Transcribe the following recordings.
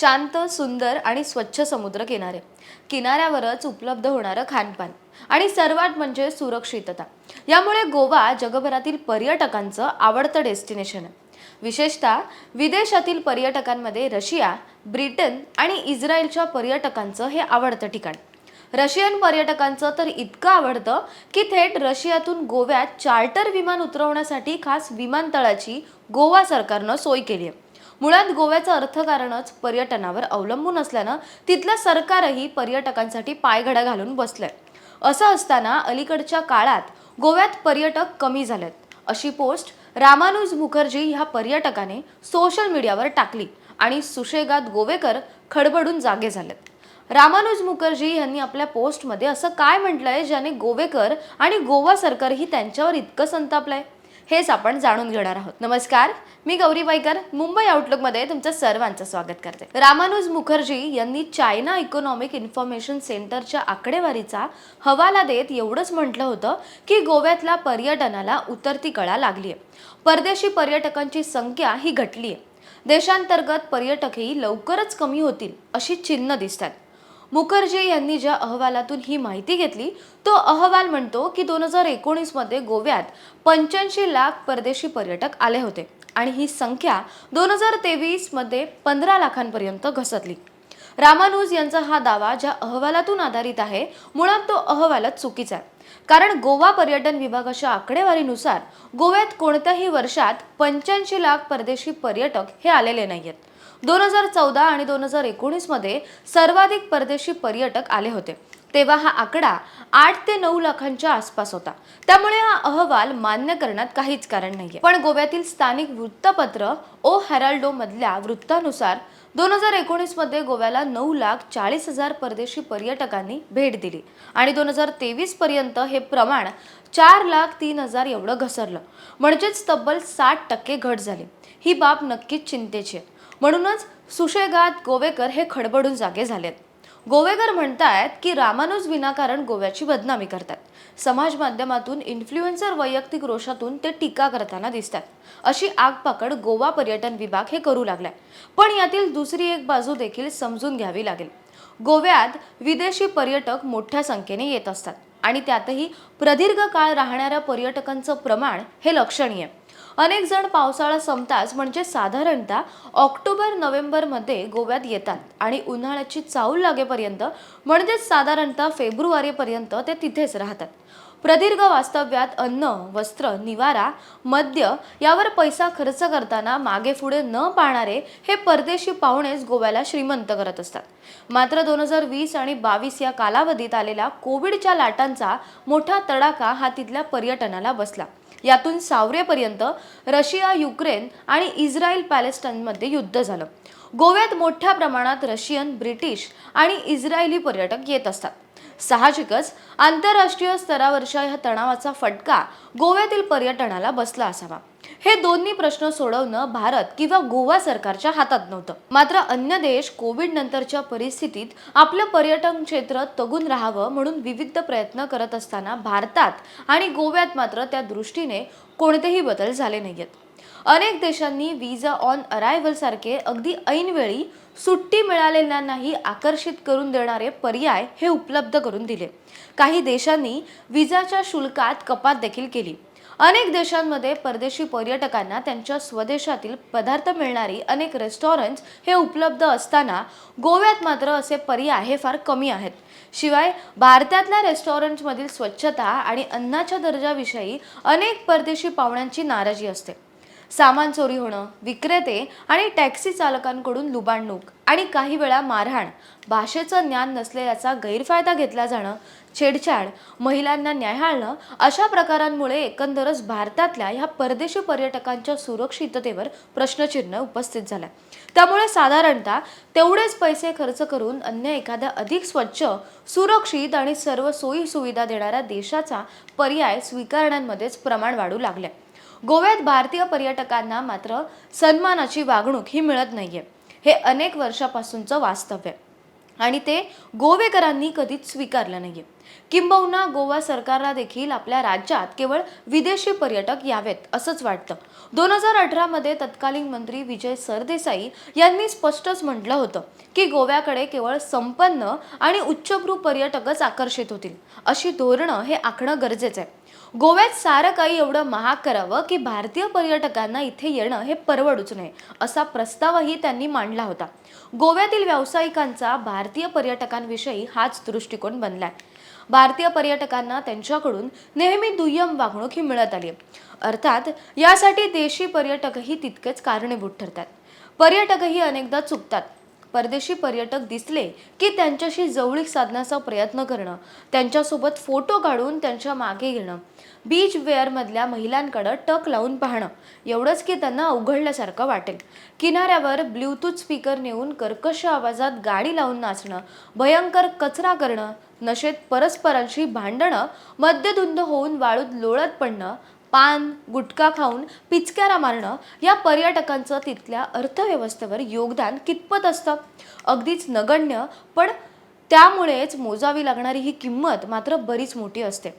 शांत सुंदर आणि स्वच्छ समुद्र किनारे. किनाऱ्यावरच उपलब्ध होणारं खानपान. आणि सर्वात म्हणजे सुरक्षितता. यामुळे गोवा जगभरातील पर्यटकांचं आवडतं डेस्टिनेशन आहे. विशेषतः विदेशातील पर्यटकांमध्ये रशिया ब्रिटन आणि इस्रायलच्या पर्यटकांचं हे आवडतं ठिकाण. रशियन पर्यटकांचं तर इतकं आवडतं की थेट रशियातून गोव्यात चार्टर विमान उतरवण्यासाठी खास विमानतळाची गोवा सरकारनं सोय केली आहे. मुळात गोव्याचं अर्थकारणच पर्यटनावर अवलंबून असल्यानं तिथलं सरकारही पर्यटकांसाठी पायघडा घालून बसलंय. असं असताना अलीकडच्या काळात गोव्यात पर्यटक कमी झालेत. अशी पोस्ट रामानुज मुखर्जी ह्या पर्यटकाने सोशल मीडियावर टाकली आणि सुशेगात गोवेकर खडबडून जागे झालेत. रामानुज मुखर्जी यांनी आपल्या पोस्टमध्ये असं काय म्हटलंय ज्याने गोवेकर आणि गोवा सरकारही त्यांच्यावर इतकं संतापलंय? हेच आपण जाणून घेणार आहोत. नमस्कार मी गौरी बाईकर मुंबई आउटलुकमध्ये तुमचं सर्वांचं स्वागत करते. रामानुज मुखर्जी यांनी चायना इकॉनॉमिक इन्फॉर्मेशन सेंटरच्या आकडेवारीचा हवाला देत एवढंच म्हटलं होतं की गोव्यातल्या पर्यटनाला उतरती कळा लागली आहे परदेशी पर्यटकांची संख्या ही घटली आहे देशांतर्गत पर्यटकही लवकरच कमी होतील अशी चिन्ह दिसतात. मुखर्जी यांनी ज्या अहवालातून ही माहिती घेतली तो अहवाल म्हणतो की दोन हजार एकोणीसमध्ये गोव्यात पंच्याऐंशी लाख परदेशी पर्यटक आले होते आणि ही संख्या दोन हजार तेवीसमध्ये पंधरा लाखांपर्यंत घसरली. रामानुज यांचा हा दावा ज्या अहवालातून आधारित आहे मुळात तो अहवालच चुकीचा आहे. कारण गोवा पर्यटन विभागाच्या आकडेवारीनुसार गोव्यात कोणत्याही वर्षात पंच्याऐंशी लाख परदेशी पर्यटक हे आलेले नाही आहेत दोन हजार चौदा आणि दोन हजार एकोणीसमध्ये सर्वाधिक परदेशी पर्यटक आले होते. तेव्हा हा आकडा आठ ते नऊ लाखांच्या आसपास होता. त्यामुळे हा अहवाल मान्य करण्यात काहीच कारण नाहीये. पण गोव्यातील स्थानिक वृत्तपत्र ओ हॅराल्डो मधल्या वृत्तानुसार दोन हजार एकोणीसमध्ये गोव्याला नऊ लाख चाळीस हजार परदेशी पर्यटकांनी भेट दिली आणि दोन हजार तेवीस पर्यंत हे प्रमाण चार लाख तीन हजार एवढं घसरलं. म्हणजेच तब्बल साठ टक्के घट झाली. ही बाब नक्कीच चिंतेची आहे. म्हणूनच सुशेगात गोवेकर हे खडबडून जागे झालेत. गोवेकर म्हणतायत की रामानुज विनाकारण गोव्याची बदनामी करतात. समाज माध्यमातून इन्फ्लुएन्सर वैयक्तिक रोषातून ते टीका करताना दिसतात. अशी आगपाकड गोवा पर्यटन विभाग हे करू लागलाय. पण यातील दुसरी एक बाजू देखील समजून घ्यावी लागेल. गोव्यात विदेशी पर्यटक मोठ्या संख्येने येत असतात आणि त्यातही प्रदीर्घ काळ राहणाऱ्या पर्यटकांचं प्रमाण हे लक्षणीय. आहे. अनेक जण पावसाळा संपताच म्हणजे साधारणतः ऑक्टोबर नोव्हेंबरमध्ये गोव्यात येतात आणि उन्हाळ्याची चाऊल लागेपर्यंत म्हणजेच साधारणतः फेब्रुवारीपर्यंत ते तिथेच राहतात. प्रदीर्घ वास्तव्यात अन्न वस्त्र निवारा मद्य यावर पैसा खर्च करताना मागे पुढे न पाहणारे हे परदेशी पाहुणेच गोव्याला श्रीमंत करत असतात. मात्र दोन हजार वीस आणि बावीस या कालावधीत आलेल्या कोविडच्या लाटांचा मोठा तडाखा हा तिथल्या पर्यटनाला बसला. यातून सावरेपर्यंत रशिया युक्रेन आणि इस्रायल पॅलेस्टाईनमध्ये युद्ध झालं. गोव्यात मोठ्या प्रमाणात रशियन ब्रिटिश आणि इस्रायली पर्यटक येत असतात. साहजिकच आंतरराष्ट्रीय स्तरावरच्या ह्या तणावाचा फटका गोव्यातील पर्यटनाला बसला असावा. हे दोन्ही प्रश्न सोडवणं भारत किंवा गोवा सरकारच्या हातात नव्हतं. मात्र अन्य देश कोविड नंतरच्या परिस्थितीत आपलं पर्यटन क्षेत्र तगून राहावं म्हणून विविध प्रयत्न करत असताना भारतात आणि गोव्यात मात्र त्या दृष्टीने कोणतेही बदल झाले नाहीयेत. अनेक देशांनी विजा ऑन अरायव्हल सारखे अगदी ऐनवेळी सुट्टी मिळालेल्यांनाही आकर्षित करून देणारे पर्याय हे उपलब्ध करून दिले. काही देशांनी विजाच्या शुल्कात कपात देखील केली. अनेक देशांमध्ये परदेशी पर्यटकांना त्यांच्या स्वदेशातील पदार्थ मिळणारी अनेक रेस्टॉरंट्स हे उपलब्ध असताना गोव्यात मात्र असे पर्याय हे फार कमी आहेत. शिवाय भारतातल्या रेस्टॉरंट्समधील स्वच्छता आणि अन्नाच्या दर्जाविषयी अनेक परदेशी पाहुण्यांची नाराजी असते. सामान चोरी होणं विक्रेते आणि टॅक्सी चालकांकडून लुबाडणूक आणि काही वेळा मारहाण. भाषेचं ज्ञान नसलेल्याचा गैरफायदा घेतला जाणं छेडछाड महिलांना न्याहाळणं अशा प्रकारांमुळे एकंदरच भारतातल्या ह्या परदेशी पर्यटकांच्या सुरक्षिततेवर प्रश्नचिन्ह उपस्थित झालं. त्यामुळे साधारणतः तेवढेच पैसे खर्च करून अन्य एखाद्या अधिक स्वच्छ सुरक्षित आणि सर्व सोयी सुविधा देणाऱ्या देशाचा पर्याय स्वीकारण्यामध्येच प्रमाण वाढू लागले गोव्यात भारतीय पर्यटकांना मात्र सन्मानाची वागणूक ही मिळत नाहीये. हे अनेक वर्षापासूनचं वास्तव्य आणि ते गोवेकरांनी कधीच स्वीकारलं नाहीये. किंबहुना गोवा सरकारला देखील आपल्या राज्यात केवळ विदेशी पर्यटक यावेत असंच वाटतं. दोन हजार अठरामध्ये तत्कालीन मंत्री विजय सरदेसाई यांनी स्पष्टच म्हटलं होतं की गोव्याकडे केवळ संपन्न आणि उच्चभ्रू पर्यटकच आकर्षित होतील. अशी धोरणं हे आखणं गरजेचं आहे. गोव्यात सारं काही एवढं महाग करावं की भारतीय पर्यटकांना इथे येणं हे परवडूच नये असा प्रस्तावही त्यांनी मांडला होता. गोव्यातील व्यावसायिकांचा भारतीय पर्यटकांविषयी हाच दृष्टिकोन बनलाय. भारतीय पर्यटकांना त्यांच्याकडून नेहमी दुय्यम वागणूक ही मिळत आली. अर्थात यासाठी देशी पर्यटकही तितकेच कारणीभूत ठरतात. पर्यटकही अनेकदा चुकतात. परदेशी पर्यटक दिसले की त्यांच्याशी जवळीक साधण्याचा प्रयत्न करणं त्यांच्यासोबत फोटो काढून त्यांच्या मागे घेणं बीच वेअरमधल्या महिलांकडं टक लावून पाहणं एवढंच की त्यांना अवघडल्यासारखं वाटेल. किनाऱ्यावर ब्ल्यूटूथ स्पीकर नेऊन कर्कश आवाजात गाडी लावून नाचणं भयंकर कचरा करणं नशेत परस्परांशी भांडणं मद्यधुंद होऊन वाळूत लोळत पडणं पान गुटखा खाऊन पिचकारा मारणं या पर्यटकांचं तिथल्या अर्थव्यवस्थेवर योगदान कितपत असतं? अगदीच नगण्य पण त्यामुळेच मोजावी लागणारी ही किंमत मात्र बरीच मोठी असते.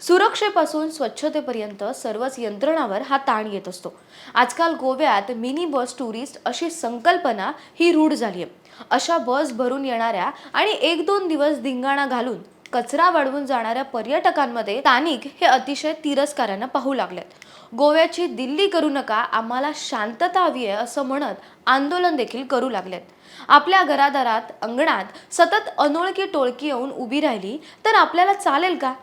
सुरक्षेपासून स्वच्छतेपर्यंत सर्वच यंत्रणावर हा ताण येत असतो. आजकाल गोव्यात मिनी बस टुरिस्ट अशी संकल्पना ही रूढ झाली आहे अशा बस भरून येणाऱ्या आणि एक दोन दिवस धिंगाणा घालून कचरा वाढवून जाणाऱ्या पर्यटकांमध्ये स्थानिक हे अतिशय तिरस्कारानं पाहू लागलेत. गोव्याची दिल्ली करू नका आम्हाला शांतता हवी आहे असं म्हणत आंदोलन देखील करू लागलेत. आपल्या घरादारात अंगणात सतत अनोळखी टोळकी येऊन उभी राहिली तर आपल्याला चालेल का?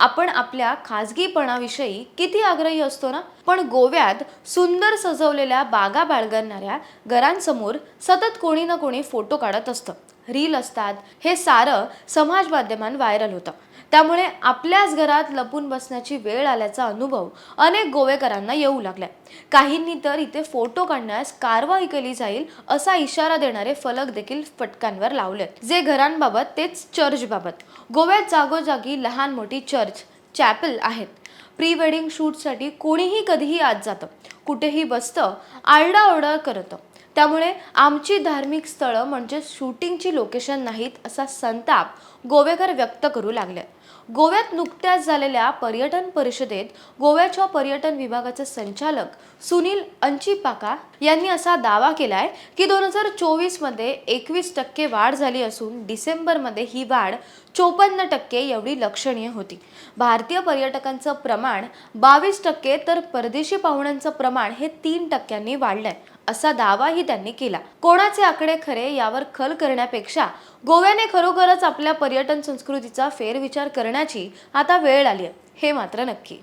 आपण आपल्या खाजगीपणाविषयी किती आग्रही असतो ना? पण गोव्यात सुंदर सजवलेल्या बागा बाळगणाऱ्या घरांसमोर सतत कोणी ना कोणी फोटो काढत असतं. रील असतात. हे सारं समाज माध्यमांत व्हायरल होतं. त्यामुळे आपल्याच घरात लपून बसण्याची वेळ आल्याचा अनुभव अनेक गोवेकरांना येऊ लागलाय. काहींनी तर इथे फोटो काढण्यास कारवाई केली जाईल असा इशारा देणारे फलक देखील फटकांवर लावलेत. जे घरांबाबत तेच चर्चबाबत. गोव्यात जागोजागी लहान मोठी चर्च चॅपल आहेत. प्री वेडिंग शूटसाठी कोणीही कधीही आत जातं. कुठेही बसतं आरडाओरडा करतं. त्यामुळे आमची धार्मिक स्थळं म्हणजे शूटिंगची लोकेशन नाहीत असा संताप गोवेकर व्यक्त करू लागले. गोव्यात नुकत्याच झालेल्या पर्यटन परिषदेत गोव्याच्या पर्यटन विभागाचे संचालक सुनील अंचिपाका यांनी असा दावा केलाय की दोन हजार चोवीसमध्ये एकवीस टक्के वाढ झाली असून डिसेंबरमध्ये ही वाढ चोपन्न टक्के एवढी लक्षणीय होती. भारतीय पर्यटकांचं प्रमाण बावीस टक्के तर परदेशी पाहुण्यांचं प्रमाण हे तीन टक्क्यांनी वाढलंय. असा दावाही त्यांनी केला. कोणाचे आकडे खरे यावर खल करण्यापेक्षा गोव्याने खरोखरच आपल्या पर्यटन संस्कृतीचा फेरविचार करण्याची आता वेळ आली आहे. हे मात्र नक्की.